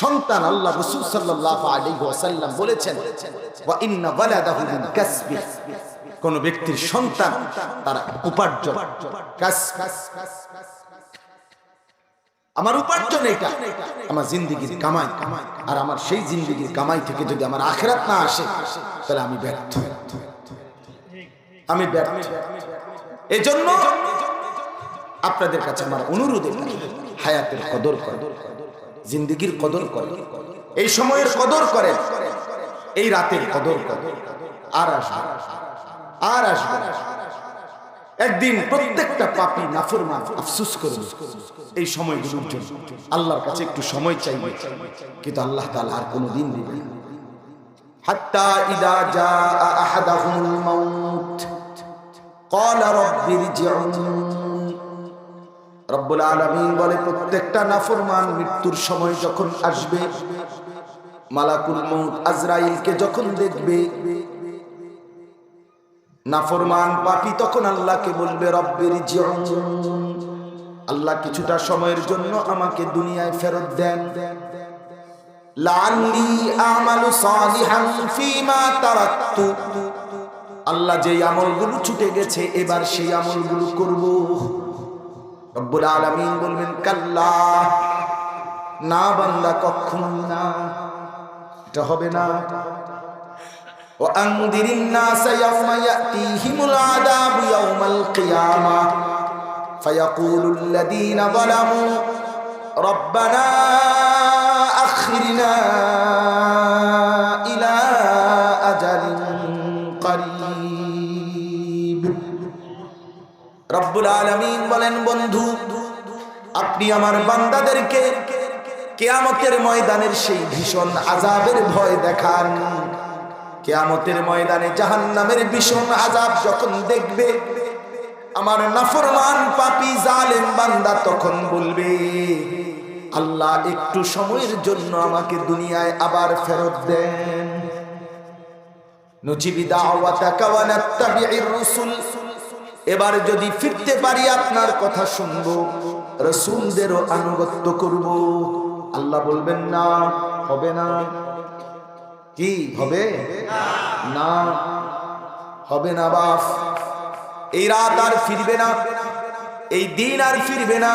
সন্তান আল্লাহ রসুল সাল্লাল্লাহু আলাইহি ওয়াসাল্লাম বলেছেন কোন ব্যক্তির সন্তান তার উপার্জন। আমার উপার্জন এটা, আমার কামাই। আর আমার সেই জিন্দিগির কামাই থেকে যদি আমার আখেরাত না আসে, তাহলে আমি ব্যর্থ। আমি ব্যর্থ। আপনাদের কাছে আমার অনুরোধ, হায়াতের কদর করে। জিন্দিগির কদর করে এই সময়ের কদর করে এই রাতের কদর করে আর আসবে আর আসবে না। একদিন প্রত্যেকটা পাপি নাফরমান আফসুস করবে এই সময়গুলোর জন্য আল্লাহর কাছে একটু সময় চাইবে কিন্তু আল্লাহ তাআলা আর কোনো দিন দিবে না। হাত্তা ইদা জা আহাদাহুমুল মাউত قال رب ارجعون রব্বুল আলামিন বলে, প্রত্যেকটা নাফরমান মৃত্যুর সময় যখন আসবে, মালাকুল মউত আজরাইলকে যখন দেখবে, নাফরমান পাপী, তখন আল্লাহকে বলবে রব্বির আল্লাহ কিছুটা সময়ের জন্য আমাকে দুনিয়ায় ফেরত দেন। আল্লাহ যেই আমলগুলো ছুটে গেছে, এবার সেই আমলগুলো করব। রব্বুল আলমিন বলবেন, কাল্লা, না বান্দা, কখনো না। এটা হবে না। ও আংদিরিন না সায়াউমা ইয়াতিহিমুল আযাবু ইয়াউমাল কিয়ামা। ফায়াকুলু আল্লাযীনা রব্বুল আলামিন বলেন, বন্ধু, আপনি আমার বান্দাদেরকে কেয়ামতের ময়দানের সেই ভীষণ আজাবের ভয় দেখান। কেয়ামতের ময়দানে জাহান্নামের ভীষণ আজাব যখন দেখবে, আমার নাফরমান পাপি জালেম বান্দা তখন বলবে, আল্লাহ, একটু সময়ের জন্য আমাকে দুনিয়ায় আবার ফেরত দেন। নুজিবি দাওয়াতাকা ওয়া নাত্তাবি'ir রুসুল। এবার যদি ফিরতে পারি আপনার কথা শুনব, রসুলদেরও আনুগত্য করব। আল্লাহ বলবেন, না, হবে না। কি, হবে? না হবে না, বাপ। এই রাত আর ফিরবে না, এই দিন আর ফিরবে না।